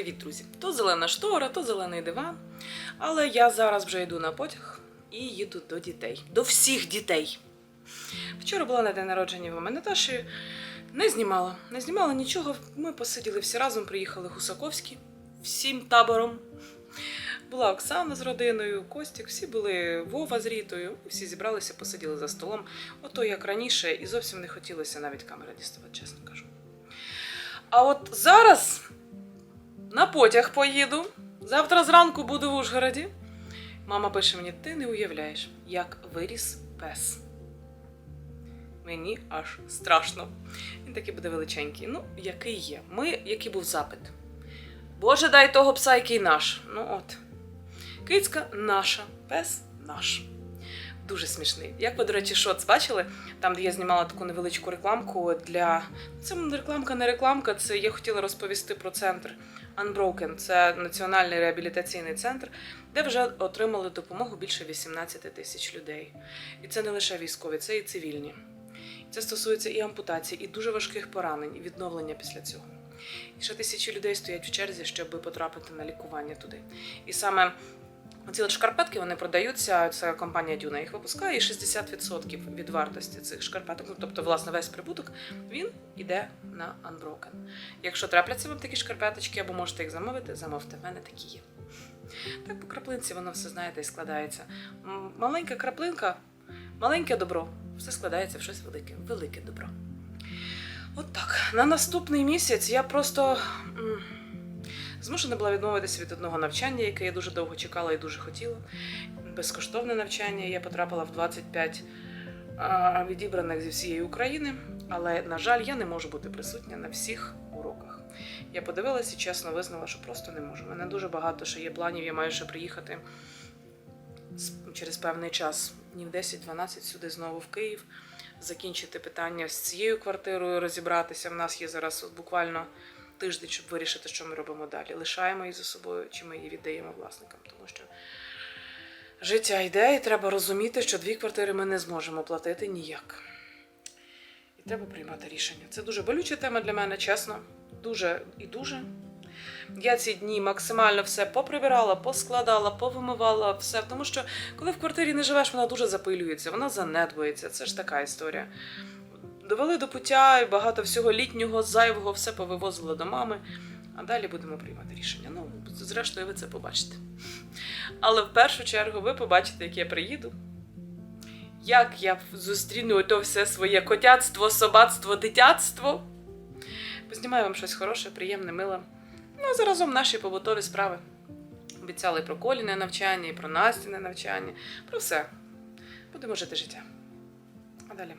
Привіт, друзі! То зелена штора, то зелений диван. Але я зараз вже йду на потяг і їду до дітей. До всіх дітей. Вчора була на день народження в мами Наташі. Не знімала, не знімала нічого. Ми посиділи всі разом, приїхали Гусаковські всім табором. Була Оксана з родиною, Костік, всі були Вова з Рітою, всі зібралися, посиділи за столом. Ото як раніше, і зовсім не хотілося навіть камери діставати, чесно кажу. А от зараз на потяг поїду. Завтра зранку буду в Ужгороді. Мама пише мені: ти не уявляєш, як виріс пес. Мені аж страшно. Він такий буде величенький. Ну, який є. Ми, який був запит. Боже, дай того пса, який наш. Ну от. Кицька наша, пес наш. Дуже смішний. Як ви, до речі, шоц бачили? Там, де я знімала таку невеличку рекламку для. Це рекламка, не рекламка. Це я хотіла розповісти про центр Unbroken. Це національний реабілітаційний центр, де вже отримали допомогу більше 18 тисяч людей. І це не лише військові, це і цивільні. Це стосується і ампутації, і дуже важких поранень, і відновлення після цього. І ще тисячі людей стоять в черзі, щоб потрапити на лікування туди. І саме ці от шкарпетки вони продаються. Це компанія Дюна їх випускає, і 60% від вартості цих шкарпеток, ну тобто, власне, весь прибуток, він іде на Unbroken. Якщо трапляться вам такі шкарпеточки, або можете їх замовити, замовте. В мене такі є. Так по краплинці воно все знаєте і складається. Маленька краплинка, маленьке добро. Все складається в щось велике, велике добро. От так. На наступний місяць я просто змушена була відмовитися від одного навчання, яке я дуже довго чекала і дуже хотіла. Безкоштовне навчання. Я потрапила в 25 відібраних зі всієї України, але, на жаль, я не можу бути присутня на всіх уроках. Я подивилася і чесно визнала, що просто не можу. У мене дуже багато ще є планів, я маю ще приїхати через певний час, днів 10-12 сюди знову в Київ, закінчити питання з цією квартирою, розібратися. В нас є зараз буквально тиждень, щоб вирішити, що ми робимо далі. Лишаємо її за собою, чи ми її віддаємо власникам, тому що життя йде, і треба розуміти, що дві квартири ми не зможемо платити ніяк. І треба приймати рішення. Це дуже болюча тема для мене, чесно. Дуже і дуже. Я ці дні максимально все поприбирала, поскладала, повимивала все. Тому що коли в квартирі не живеш, вона дуже запилюється, вона занедбується. Це ж така історія. Довели до пуття і багато всього літнього, зайвого, все повивозила до мами. А далі будемо приймати рішення. Ну, зрештою, ви це побачите. Але в першу чергу ви побачите, як я приїду. Як я зустріну ото все своє котяцтво, собацтво, дитятство. Познімаю вам щось хороше, приємне, миле. Ну, а заразом наші побутові справи. Обіцяли про Коліне навчання, і про Настіне навчання, про все. Будемо жити життя. А далі.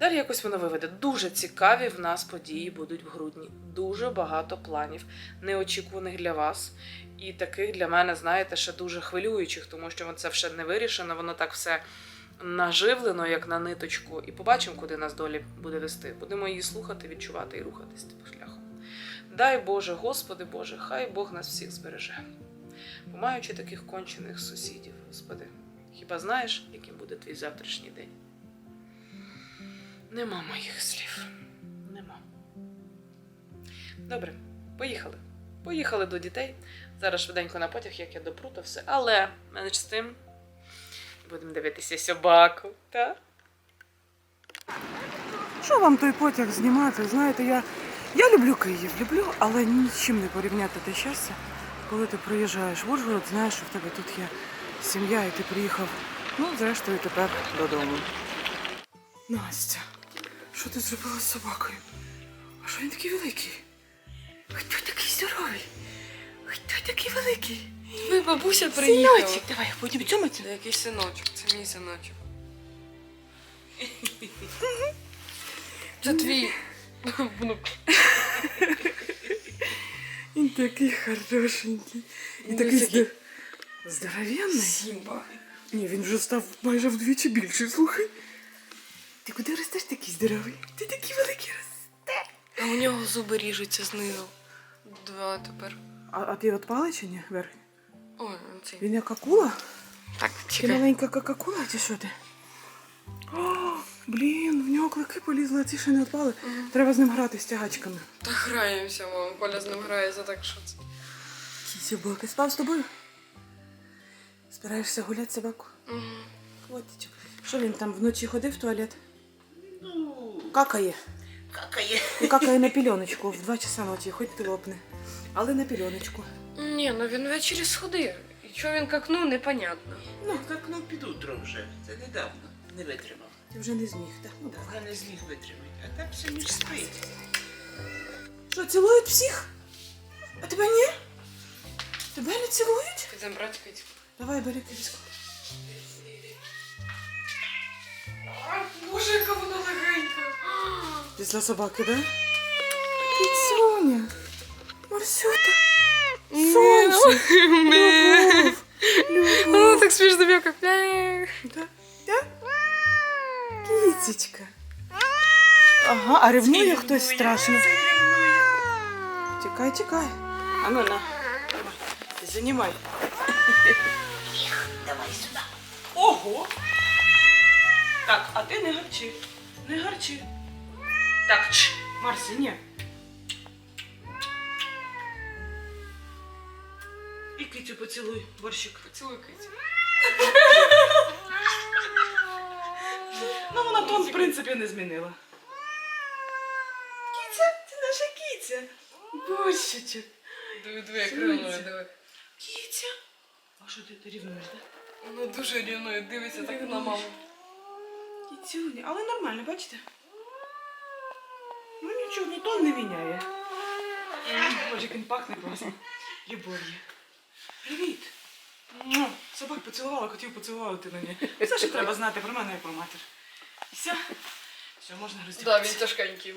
Далі якось воно виведе. Дуже цікаві в нас події будуть в грудні. Дуже багато планів, неочікуваних для вас. І таких для мене, знаєте, ще дуже хвилюючих, тому що це ще не вирішено, воно так все наживлено, як на ниточку. І побачимо, куди нас долі буде вести. Будемо її слухати, відчувати і рухатись тим шляхом. Дай Боже, Господи Боже, хай Бог нас всіх збереже. Бо маючи таких кончених сусідів, Господи, хіба знаєш, яким буде твій завтрашній день? Нема моїх слів. Нема. Добре, поїхали. Поїхали до дітей. Зараз швиденько на потяг, як я допру, то все. Але менш з тим будемо дивитися собаку, так? Що вам той потяг знімати? Знаєте, я, я люблю Київ, люблю, але нічим не порівняти те щастя, коли ти приїжджаєш в Ужгород, знаєш, що в тебе тут є сім'я, і ти приїхав, ну, зрештою, тепер додому. Настя, що ти зробила з собакою? А що він такий великий? Хто такий здоровий? Хто такий великий? Твоя бабуся приїхала. Синочок, давай, будемо цьомати. Це якийсь синочок, це мій синочок. Це твій внук. Він такий хорошенький. І такий такий- здор... здоровенний. Сімба. Ні, він вже став майже вдвічі більший, слухай. Ти куди ростеш такий здоровий? Ти такий великий росте. А у нього зуби ріжуться знизу. Два тепер. А, а ти от пали чи ні, верхній? Ой, цей. Він як акула? Так, Ти маленька як акула, чи що ти? О, Блін, в нього клики полізли, а ці ще не відпали. Треба з ним грати з тягачками. Та граємося, мама. Коля з ним грається, так що це. Собака спав з тобою? Збираєшся гуляти собаку? Мгм. Котичок. Що він там вночі ходив в туалет? Ну, Какає. какає. І какає на пільоночку в 2 часа ночі, хоч ти лопне. Але на пільоночку. Ні, ну він ввечері сходив. І чого він какнув, непонятно. Ну, так ну під утром вже. Це недавно. Не витримав. Ти вже не зміг, так? Ну, Я не зміг витримати. А так все ніж спить. Що, цілують всіх? А тебе ні? Тебе не цілують? Підемо брати кицьку. Давай, бери киску. Боже, яка вона легенька. Після собаки, да? Кіцюня. Марсюта. Сонце. Любов. Вона Любов. так смішно м'яка. Да? Да? Кіцечка. Ага, а ревнує хтось страшно. Чекай, чекай. А ну на. Давай. Занімай. Давай сюди. Ого! Так, а ти не гарчи. Не гарчи. Так, ч. Марсі, ні. І кицю поцілуй, борщик. Поцілуй кицю. Ну, вона тон, в принципі, не змінила. Кіця, це наша кіця. Борщичок. Диви, диви, як ревнує, диви. Кіця. А що ти, ти рівнуєш, так? Вона дуже рівнує, дивиться так на маму. Кіцюня, але нормально, бачите? Ну нічого, ну тон не міняє. Боже, як він пахне класно. Любов'ю. Привіт. Собак поцілувала, хотів поцілувати мене. Все, що треба знати про мене як про матір. Все. Все, можна Да, розділитися. він тяжкенький.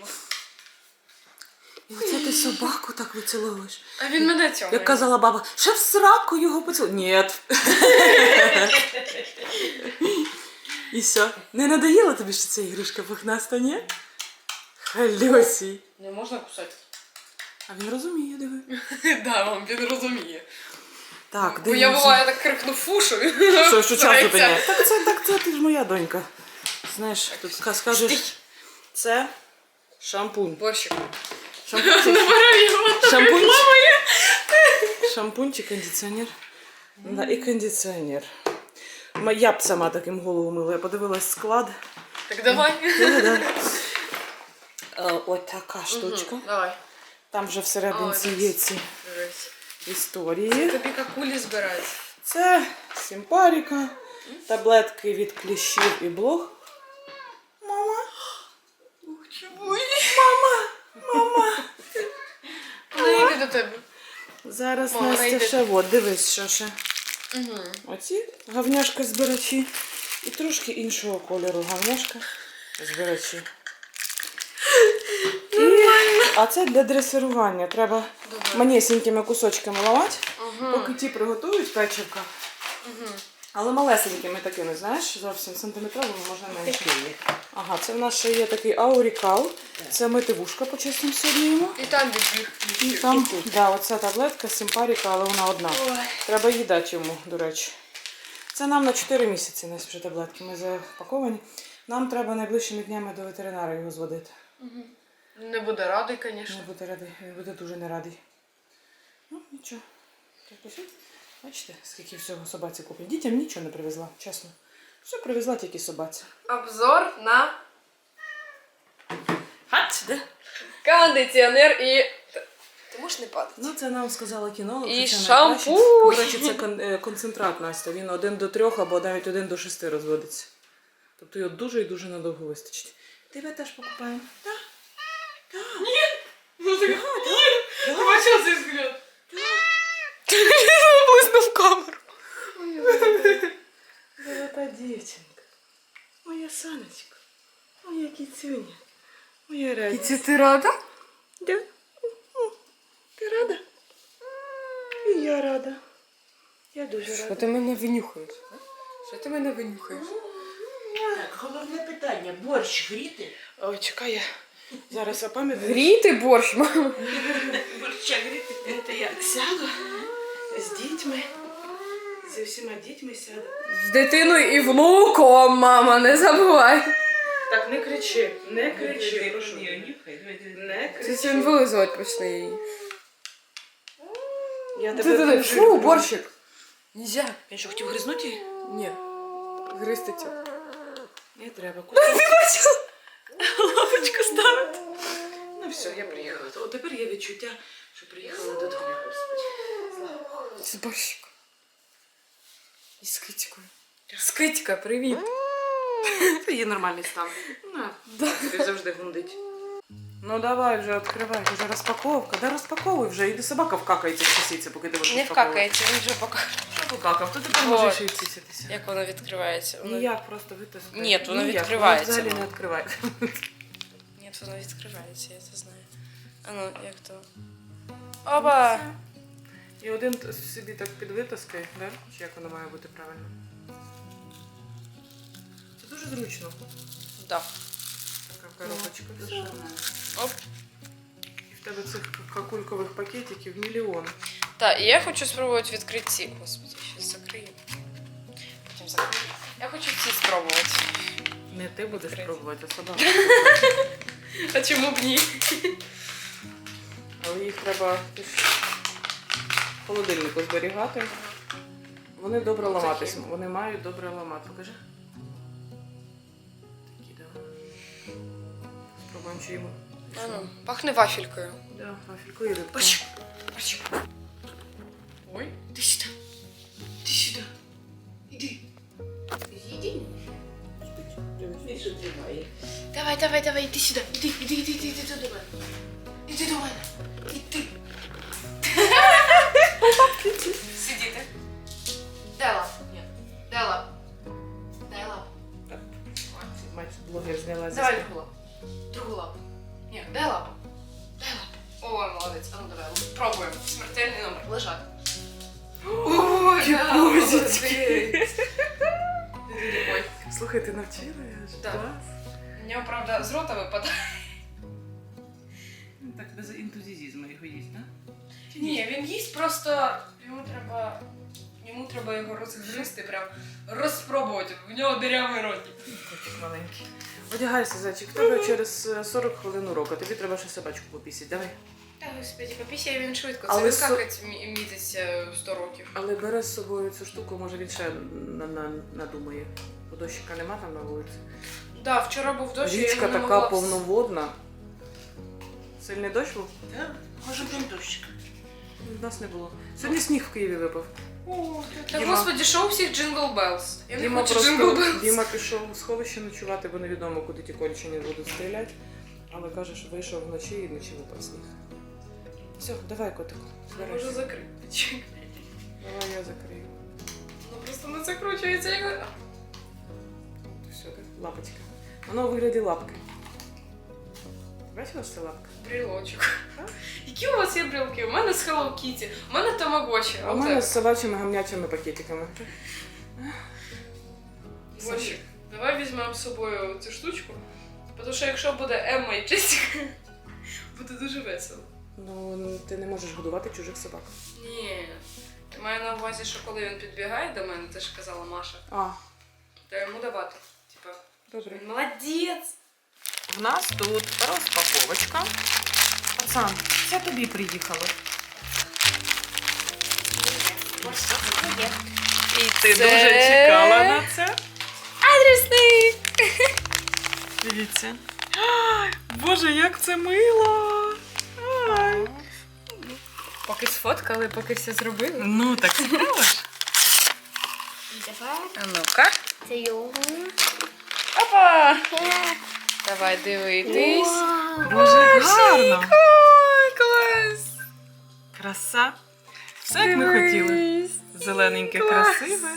І оце ти собаку так виціловуєш. А він мене цього. Як казала баба, ще в сраку його поцілуй. Ні. І все. Не надоїла тобі, що ця іграшка пухнаста, ні? Хальосій. Не можна кусати. А він розуміє, диви. Да, мам, він розуміє. Так, Бо я буває так крикну фушу. Що, що час зупиняє? Так це, так це ти ж моя донька. Знаєш, тут ска- скажеш, це шампунь. Борщик. Шампунь, Набирай його. шампунь, шампунь чи кондиціонер? Да, і кондиціонер. Я б сама таким голову мила. Я подивилась склад. Так давай. Да-да. Е, Ось така штучка. Давай. Там вже всерединці є ці історії. Тобі какулі збирають. Це симпаріка, таблетки від кліщів і блох. Мама. Вона йде до тебе. Зараз Мама, Настя йде. ще от, дивись, що ще. Угу. Оці гавняшка збирачі і трошки іншого кольору гавняшка збирачі. І, а це для дресирування. Треба Добре. манісінькими кусочками ламати, Угу. поки ті приготують печивка. Угу. Але малесенькими такими, знаєш, зовсім сантиметровими можна менше. Ага, це в нас ще є такий аурікал. Це митивушка по чесному сьогодні йому. І там відбіг. І там, да, оця таблетка симпаріка, але вона одна. Ой. Треба їй дати йому, до речі. Це нам на 4 місяці у нас вже таблетки. Ми запаковані. Нам треба найближчими днями до ветеринара його зводити. Не буде радий, звісно. Не буде радий, він буде дуже не радий. Ну, нічого. Так. Бачите, скільки всього собаці купив. Дітям нічого не привезла, чесно. Все привезла тільки собаці. Обзор на Хать, де? кондиціонер і. Ти можеш не падати? Ну, це нам сказала кінолог. І це шампунь. До речі, це кон- е, концентрат Настя. Він один до трьох або навіть один до шести розводиться. Тобто його дуже і дуже надовго вистачить. Тебе теж покупаємо. Так. Ну так. Ні! Ти бачила цей взгляд? Близнув камеру. Золота дівчинка. Моя сонечко. Моя кіцюня. Моя радість. ти рада? Да. Ти рада? І я рада. Я дуже рада. Що ти мене винюхаєш? Що ти мене винюхаєш? Так, головне питання. Борщ гріти? Ой, чекай, я зараз опам'ятаю. Гріти борщ, мама. Борща гріти? Це я сяду з дітьми. Зі всіма дітьми сяду. З дитиною і внуком, мама, не забувай. Так, не кричи, не кричи, прошу. Не Це кричи. це він вилизувати почне її. Я Ти тебе туди, дуже фу, борщик. Нельзя. Він що, хотів гризнути її? Ні. Гристи цю. Не треба. Кусочок. Лапочку ставити. Ну все, я приїхала. О, тепер є відчуття, що приїхала додому. З борщик. І з китькою. З китька, привіт. Це є нормальний стан. На, тобі завжди гундить. Ну давай вже відкривай, вже розпаковка. Да розпаковуй вже, іди собака вкакається в сісіться, поки ти будеш Не розпаковувати. вкакається, він вже пока. Що покакав? То тепер Вот. можеш і ціситися. Як воно відкривається? Воно... Ніяк, просто витискай. Ні, воно Ніяк, відкривається. Воно взагалі не відкривається. Ні, воно відкривається, я це знаю. А ну, як то? Опа! І один собі так підвитискай, да? чи як воно має бути правильно. Це дуже зручно. Да. Така коробочка. Оп. І в тебе цих какулькових пакетиків мільйон. Так, і я хочу спробувати відкрити ці. Господи, зараз закрию. Потім закрию. Я хочу ці спробувати. Не ти будеш Відкрити. пробувати, а собака. А чому б ні? Але їх треба холодильнику зберігати. Вони добре ламатись. Вони мають добре ламати. Покажи. Такі, да. Спробуємо чи йому. А ну, пахне вафелькою. Да, вафельку і рибку. Борщик. Борщик. Ой. Іди сюди. Іди сюди. Іди. Іди. Давай, давай, давай, іди сюди. Іди, іди, іди, іди, іди до мене. Іди до мене. Ні, він їсть просто йому треба. Йому треба його розгризти, прям розпробувати. В нього дирявий ротик. Котик маленький. Одягайся, зайчик. В тебе через е, 40 хвилин урок, а тобі треба ще собачку попісити. Давай. Та господи, попісяє він швидко. Це Але він со- какать мі- місяця 100 років. Але бери з собою цю штуку, може він ще на, на, надумає. Бо дощика нема там на вулиці. Да, вчора був дощ, я Річка його не така могла... повноводна. Сильний дощ був? Так, може там дощик. У нас не було. Сьогодні сніг в Києві випав. Та Діма- що у всіх джингл белс? Я не Діма хочу джингл просто белс. Діма пішов у сховище ночувати, бо невідомо, куди ті кончені будуть стріляти. Але каже, що вийшов вночі і вночі випав сніг. Все, давай, котику. Збирайся. можу закрити. Чекай. Давай я закрию. Ну просто не закручується. Я... говорю, Все, лапочка. Воно у вигляді лапки. Бачила, що це лапка? Брілочок. Які у вас є брілки? У мене з Hello Kitty, у мене тамагочі. А у мене з собачими гамнячими пакетиками. Борщик, давай візьмемо з собою цю штучку, тому що якщо буде Емма і Джесіка, буде дуже весело. Ну, ти не можеш годувати чужих собак. Ні. Я маю на увазі, що коли він підбігає до мене, ти ж казала Маша, А, то йому давати. Типа, добре. він молодець. В нас тут розпаковочка. Пацан, це тобі приїхало. І ти Це- дуже чекала на це. Адресний! Дивіться. Ай, Боже, як це мило! Ай. Поки сфоткали, поки все зробили. Ну, так цікаво ж. А ну-ка. Це його. Опа! Давай дивитись. Боже, гарно. Клас! Краса. Все, як ми хотіли. Зелененьке, красиве.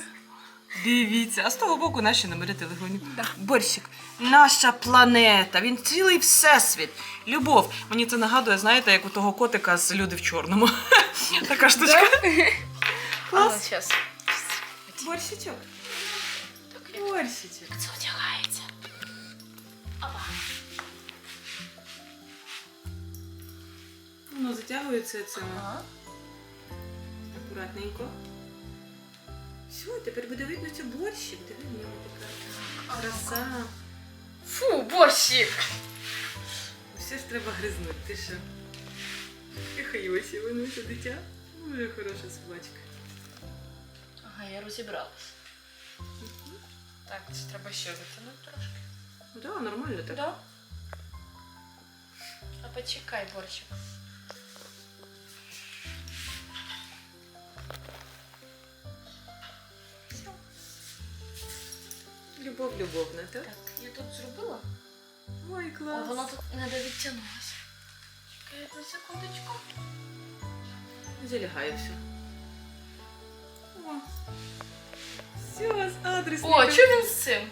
Дивіться, а з того боку наші номери телефонів. Борщик, наша планета, він цілий всесвіт. Любов. Мені це нагадує, знаєте, як у того котика з люди в чорному. Така штучка. Зараз. Борщичок. Борщичок. Це одягається. Воно затягується цим. Акуратненько. Все, тепер буде видно це борщик. Диви, в нього така краса. Фу, борщик! Все ж треба гризнути, ти що? Яка Йосі, воно це дитя. Дуже хороша собачка. Ага, я розібралась. Так, це треба ще витягнути трошки. Ну так, нормально так. Да? А почекай, борщик. Все. Любов, любовна, так? Так, я тут зробила, Ой, а клас. воно тут не довідтягнулося. Чекай одну секундочку. Залягає все. О. Все, з адресом. О, чого він з цим?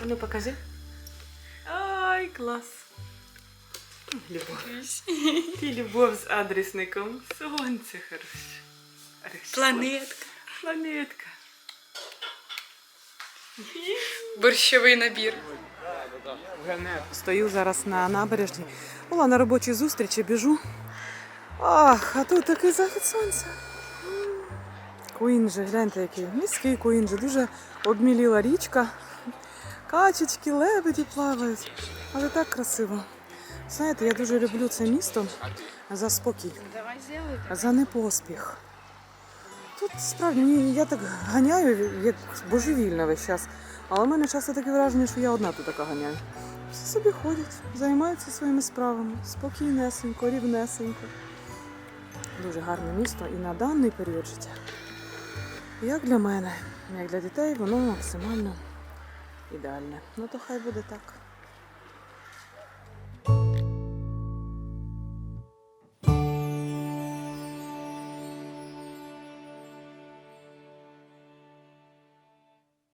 А ну покажи. Ай, клас. Любов. Ти любов з адресником. Сонце хороше. Планетка. Планетка. Борщовий набір. Стою зараз на набережні. Була на робочій зустрічі, біжу. Ах, а тут такий захід сонця. М. Куінджі, гляньте, який міський Куінджі. Дуже обміліла річка. Качечки, лебеді плавають. Але так красиво. Знаєте, я дуже люблю це місто за спокій, за непоспіх. Тут справді я так ганяю, як божевільна весь час. Але в мене часто таке враження, що я одна тут така ганяю. Всі собі ходять, займаються своїми справами, спокійнесенько, рівнесенько. Дуже гарне місто і на даний період життя. Як для мене, як для дітей, воно максимально ідеальне. Ну то хай буде так.